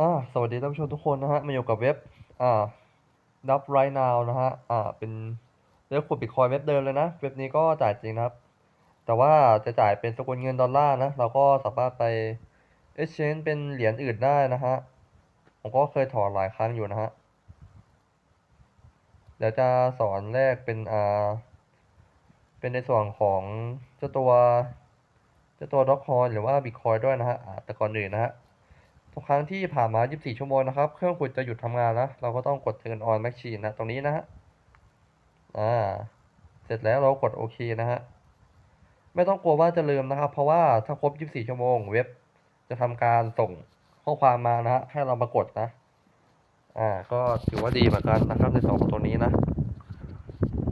อาสวัสดีท่านผู้ชมทุกคนนะฮะมาอยู่กับเว็บอ่า Dub Right Now นะฮะอ่าเป็นเว็บขุดบิตคอยเว็บเดิมเลยนะ เว็บนี้ก็จ่ายจริงนะครับ แต่ว่าจะจ่ายเป็นสกุลเงินดอลลาร์นะ เราก็สามารถไป exchange เป็นเหรียญอื่นได้นะฮะ ผมก็เคยถอนหลายครั้งอยู่นะฮะ เดี๋ยวจะสอนแรกเป็นอ่าเป็นในส่วนของเจ้าตัวเจ้าตัวด็อกคอยหรือว่าบิตคอยด้วยนะฮะอ่าแต่ก่อนอื่นนะฮะ ทุกครั้งที่ผ่านมา 24 ชั่วโมงนะครับ เครื่องคุณจะหยุดทำงานนะ เราก็ต้องกด turn on machine นะ ตรงนี้นะฮะ อ่า เสร็จแล้วเรากดโอเคนะฮะ ไม่ต้องกลัวว่าจะลืมนะครับ เพราะว่าถ้าครบ 24 ชั่วโมงเว็บจะทำการส่งข้อความมานะฮะ ให้เรามากดนะ อ่า ก็ถือว่าดีเหมือนกันนะครับในสองตัวนี้นะ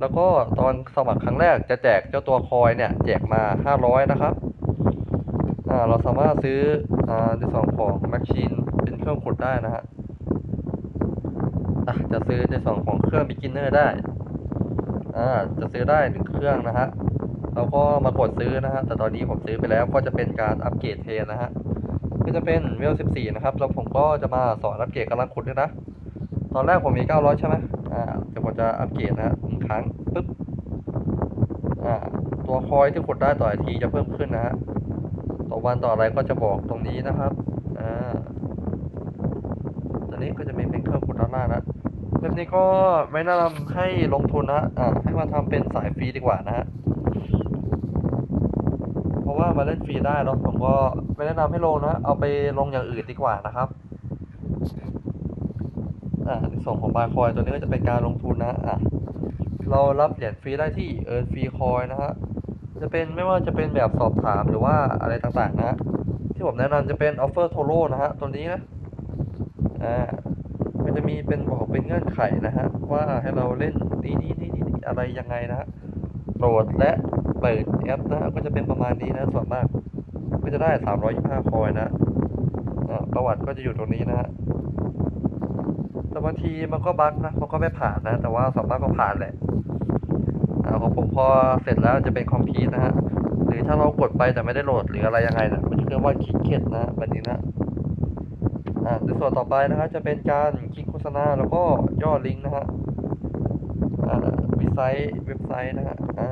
แล้วก็ตอนสมัครครั้งแรกจะแจกเจ้าตัวคอยเนี่ย แจกมา 500 นะครับ อ่า เราสามารถซื้อ อ่าในส่วนของ Machine เป็นเครื่องขุดได้นะฮะอะจะซื้อในส่วนของเครื่อง Beginner ได้อ่าจะซื้อได้หนึ่งเครื่องนะฮะเราก็มากดซื้อนะฮะแต่ตอนนี้ผมซื้อไปแล้วก็จะเป็นการอัปเกรดเทนนะฮะก็จะเป็นเวล14 นะครับ แล้วผมก็จะมาสอนอัปเกรดกำลังขุดด้วยนะ ตอนแรกผมมี 900 ใช่ไหมอ่าเดี๋ยวผมจะอัปเกรดนะฮะหนึ่งครั้งปึ๊บอ่าตัวคอยที่ขุดได้ต่อทีจะเพิ่มขึ้นนะฮะ ต่อวันต่ออะไรก็จะบอกตรงนี้นะครับอ่าตอนนี้ก็จะมีเป็นเครื่องขุดด้านล่างนะเว็บนี้ก็ไม่แนะนำให้ลงทุนนะอ่าให้มาทำเป็นสายฟรีดีกว่านะฮะเพราะว่ามาเล่นฟรีได้เนาะผมก็ไม่แนะนำให้ลงนะเอาไปลงอย่างอื่นดีกว่านะครับอ่าในส่วนของบาร์คอยตัวนี้ก็จะเป็นการลงทุนนะอะเรารับเหรียญฟรีได้ที่เอิร์นฟรีคอยนะฮะ จะเป็นไม่ว่าจะเป็นแบบสอบถามหรือว่าอะไรต่างๆนะ ที่ผมแนะนำจะเป็น offer t o r o นะฮะตัวนี้นะอ่ามันจะมีเป็นบอกเป็นเงื่อนไขนะฮะว่าให้เราเล่นนี่นี่นี่นี่อะไรยังไงนะฮะโหลดและเปิดแอปนะฮะก็จะเป็นประมาณนี้นะส่วนมากก็จะได้ 325 คอยนะประวัติก็จะอยู่ตรงนี้นะฮะแต่บางทีมันก็บั๊กนะมันก็ไม่ผ่านนะ แต่ว่าส่วนมากก็ผ่านแหละ ของผมพอเสร็จแล้วจะเป็นคอมพิวนะฮะหรือถ้าเรากดไปแต่ไม่ได้โหลดหรืออะไรยังไงนะมันจะขึ้นว่าคลิกเข็ดนะแบบนี้นะอ่าในส่วนต่อไปนะฮะจะเป็นการคลิกโฆษณาแล้วก็ย่อลิงก์นะฮะอ่าเว็บไซต์เว็บไซต์นะฮะอ่า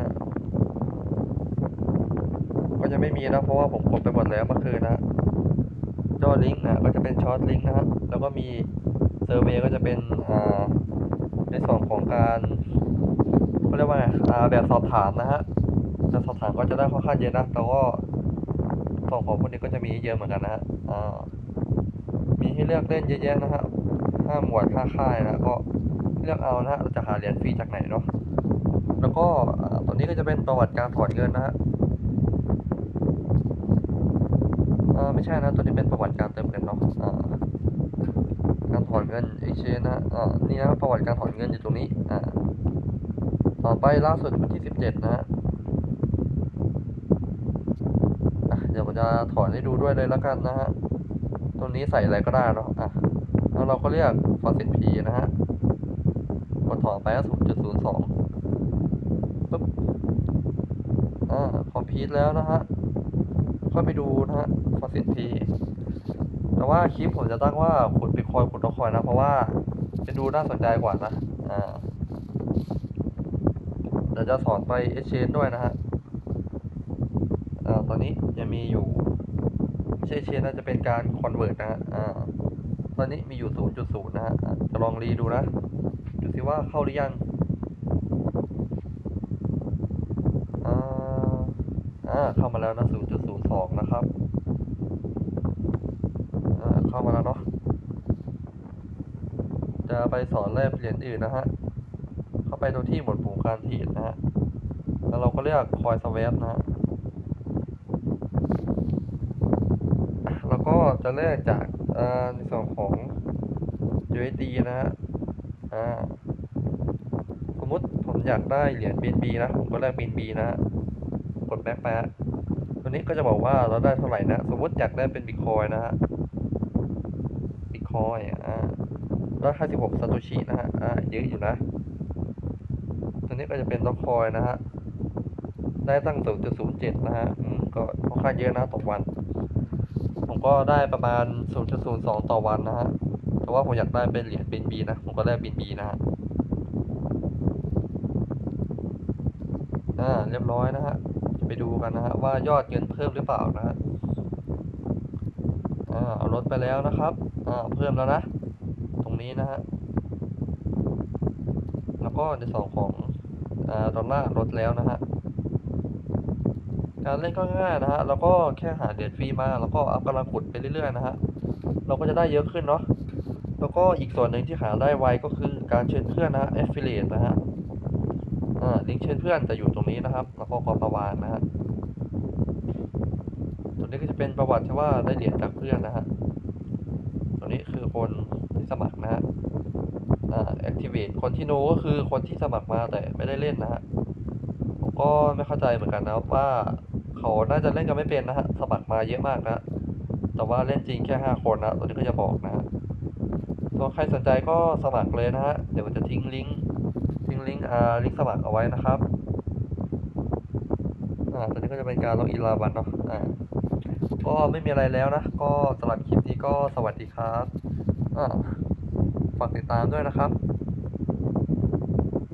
ก็จะไม่มีนะเพราะว่าผมกดไปหมดแล้วเมื่อคืนนะย่อลิงก์นะก็จะเป็นช็อตลิงก์นะฮะแล้วก็มีเซอร์เวย์ก็จะเป็นอ่าในส่วนของการ เขาเรียกว่าไงอ่าแบบสอบถามนะฮะแบบสอบถามก็จะได้ค่อนข้างเยอะนะแต่ก็ส่วนของพวกนี้ก็จะมีเยอะเหมือนกันนะฮะอ่ามีให้เลือกเล่นเยอะแยะนะฮะห้าหมวดห้าค่ายนะก็เลือกเอานะฮะเราจะหาเหรียญฟรีจากไหนเนาะแล้วก็อ่าตัวนี้ก็จะเป็นประวัติการถอนเงินนะฮะอ่าไม่ใช่นะตัวนี้เป็นประวัติการเติมเงินเนาะอ่าการถอนเงิน exchange นะฮะอ่านี่นะประวัติการถอนเงินอยู่ตรงนี้อ่า ต่อไปล่าสุดวันที่สิบเจ็ดนะฮะเดี๋ยวผมจะถอนให้ดูด้วยเลยแล้วกันนะฮะตรงนี้ใส่อะไรก็ได้เนาะอะแล้วเราก็เรียก faucet p นะฮะกดถอนไปก็ศูนย์จุดศูนย์สองปึ๊บ อ่า คอมพิวแล้วนะฮะเข้าไปดูนะฮะ faucet p แต่ว่าคลิปผมจะตั้งว่าขุดบิตคอยขุดดอคอยนะ เพราะว่าจะดูน่าสนใจกว่านะ อ่า ดี๋ยวจะสอนไป exchange ด้วยนะฮะอ่าตอนนี้ยังมีอยู่ไม่ใช่ exchange นะจะเป็นการ convert นะฮะอ่าตอนนี้มีอยู่ 0.0 นะฮะ จะลองรีดูนะดูสิว่าเข้าหรือยังอ่าอ่าเข้ามาแล้วนะ 0.02 นะครับอ่าเข้ามาแล้วเนาะจะไปสอนแลกเหรียญอื่นนะฮะ ไปตรงที่หมวดหมู่การเทรดนะฮะ แล้วเราก็เลือกคอยสว a p นะฮะ แล้วก็จะแลกจากอ่าในส่วนของ USD นะฮะ อ่า สมมติผมอยากได้เหรียญ BNB นะ ผมก็แลก BNB นะฮะ กดแบ็คไปฮะตัวนี้ก็จะบอกว่าเราได้เท่าไหร่นะ สมมติอยากได้เป็นบิตคอยนะฮะบิตคอยอ่าได้56ซาโตชินะฮะ อ่า เยอะอยู่นะ ตัวนี้ก็จะเป็นด็อกคอยนะฮะ ได้ตั้ง0.07นะฮะก็ค่อนข้างเยอะนะต่อวัน ผมก็ได้ประมาณ0.02ต่อวันนะฮะ แต่ว่าผมอยากได้เป็นเหรียญบินบีนะ ผมก็ได้บินบีนะฮะ อ่า เรียบร้อยนะฮะ ไปดูกันนะฮะว่ายอดเงินเพิ่มหรือเปล่านะฮะ อ่า เอาลดไปแล้วนะครับ อ่า เพิ่มแล้วนะ ตรงนี้นะฮะ แล้วก็ในส่วนของ ดอลลาร์ลดแล้วนะฮะการเล่นก็ง่ายนะฮะแล้วก็แค่หาเหรียญฟรีมาแล้วก็อัพกำลังขุดไปเรื่อยๆนะฮะเราก็จะได้เยอะขึ้นเนาะแล้วก็อีกส่วนหนึ่งที่หาได้ไวก็คือการเชิญเพื่อนนะฮะ affiliate นะฮะอ่าลิงก์เชิญเพื่อนจะอยู่ตรงนี้นะครับ แล้วก็กอประวานนะฮะตัวนี้ก็จะเป็นประวัติที่ว่าได้เหรียญจากเพื่อนนะฮะตัวนี้คือคนที่สมัครนะฮะ อ่า activate คนที่ no ก็คือคนที่สมัครมาแต่ไม่ได้เล่นนะฮะผมก็ไม่เข้าใจเหมือนกันนะว่าเขาน่าจะเล่นกันไม่เป็นนะฮะสมัครมาเยอะมากนะ แต่ว่าเล่นจริงแค่ห้าคนนะตัวนี้ก็จะบอกนะฮะส่วนใครสนใจก็สมัครเลยนะฮะ เดี๋ยวผมจะทิ้งลิงก์ทิ้งลิงก์อ่าลิงก์สมัครเอาไว้นะครับอ่าตอนนี้ก็จะเป็นการล็อกอินลาบันเนาะอ่าก็ไม่มีอะไรแล้วนะ ก็สำหรับคลิปนี้ก็สวัสดีครับอ่า ฝากติดตามด้วยนะครับ